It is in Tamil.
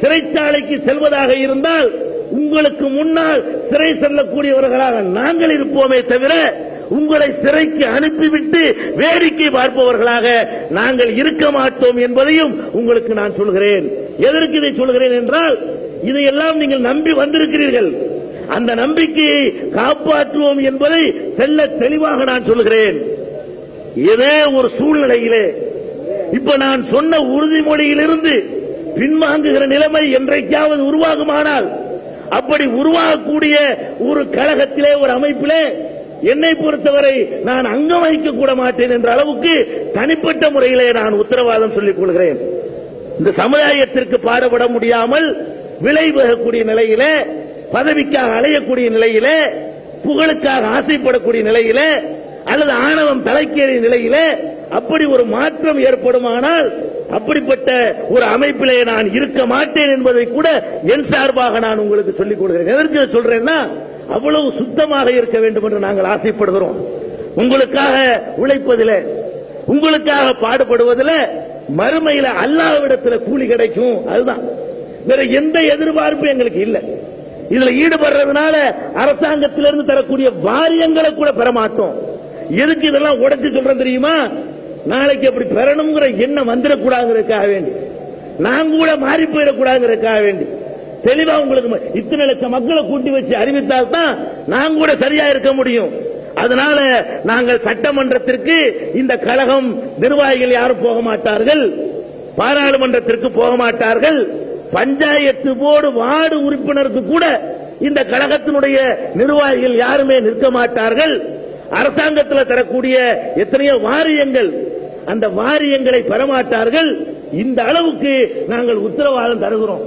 சிறைச்சாலைக்கு செல்வதாக இருந்தால் உங்களுக்கு முன்னால் சிறை செல்லக்கூடியவர்களாக நாங்கள் இருப்போமே தவிர உங்களை சிறைக்கு அனுப்பிவிட்டு வேடிக்கை பார்ப்பவர்களாக நாங்கள் இருக்க மாட்டோம் என்பதையும் உங்களுக்கு நான் சொல்கிறேன். எதற்கு இதை சொல்கிறேன் என்றால் இதையெல்லாம் நீங்கள் நம்பி வந்திருக்கிறீர்கள். அந்த நம்பிக்கையை காப்பாற்றுவோம் என்பதை தெல்ல தெளிவாக நான் சொல்கிறேன். ஏதே ஒரு சூழ்நிலையிலே இப்ப நான் சொன்ன உறுதிமொழியிலிருந்து பின்வாங்குகிற நிலைமை என்றைக்காவது உருவாகுமானால் அப்படி உருவாகக்கூடிய ஒரு கழகத்திலே ஒரு அமைப்பிலே என்னை பொறுத்தவரை நான் அங்கம் வகிக்க கூட மாட்டேன் என்ற அளவுக்கு தனிப்பட்ட முறையிலே நான் உத்தரவாதம் சொல்லிக் கொள்கிறேன். இந்த சமுதாயத்திற்கு பாடுபட முடியாமல் விளைவகக்கூடிய நிலையிலே பதவிக்காக அலையக்கூடிய நிலையிலே புகழுக்காக ஆசைப்படக்கூடிய நிலையிலே அல்லது ஆணவம் தலைக்கேறிய நிலையிலே அப்படி ஒரு மாற்றம் ஏற்படுமானால் அப்படிப்பட்ட ஒரு அமைப்பிலே நான் இருக்க மாட்டேன் என்பதை கூட என் சார்பாக நான் உங்களுக்கு சொல்லிக் கொடுக்கிறேன். எதற்கு சொல்றேன்னா அவ்வளவு சுத்தமாக இருக்க வேண்டும் என்று நாங்கள் ஆசைப்படுகிறோம். உங்களுக்காக உழைப்பதில் உங்களுக்காக பாடுபடுவதில் மறுமையில அல்லாவிடத்துல கூலி கிடைக்கும். அதுதான். வேற எந்த எதிர்பார்ப்பும் எங்களுக்கு இல்ல. இதுல ஈடுபடுறதுனால அரசாங்கத்திலிருந்து தரக்கூடிய வாரியங்களை கூட பெற மாட்டோம். எதுக்கு இதெல்லாம் உடைச்சு சொல்றேன் தெரியுமா? நாளைக்கு அப்படி பெறணுங்கிற எண்ணம் வந்துடக்கூடாதுங்கிறதுக்காக வேண்டி. நாங்க கூட மாறி போயிடக்கூடாதுங்கிறதுக்காக வேண்டி. தெளிவா உங்களுக்கு இத்தனை லட்சம் மக்களை கூட்டி வச்சு அறிவித்தால் தான் நாங்க கூட சரியா இருக்க முடியும். அதனால நாங்கள் சட்டமன்றத்திற்கு இந்த கழகம் நிர்வாகிகள் யாரும் போக மாட்டார்கள். பாராளுமன்றத்திற்கு போக மாட்டார்கள். பஞ்சாயத்து போர்டு வார்டு உறுப்பினருக்கு கூட இந்த கழகத்தினுடைய நிர்வாகிகள் யாருமே நிற்க மாட்டார்கள். அரசாங்கத்தில் தரக்கூடிய எத்தனையோ வாரியங்கள் அந்த வாரியங்களை பெறமாட்டார்கள். இந்த அளவுக்கு நாங்கள் உத்தரவாதம் தருகிறோம்.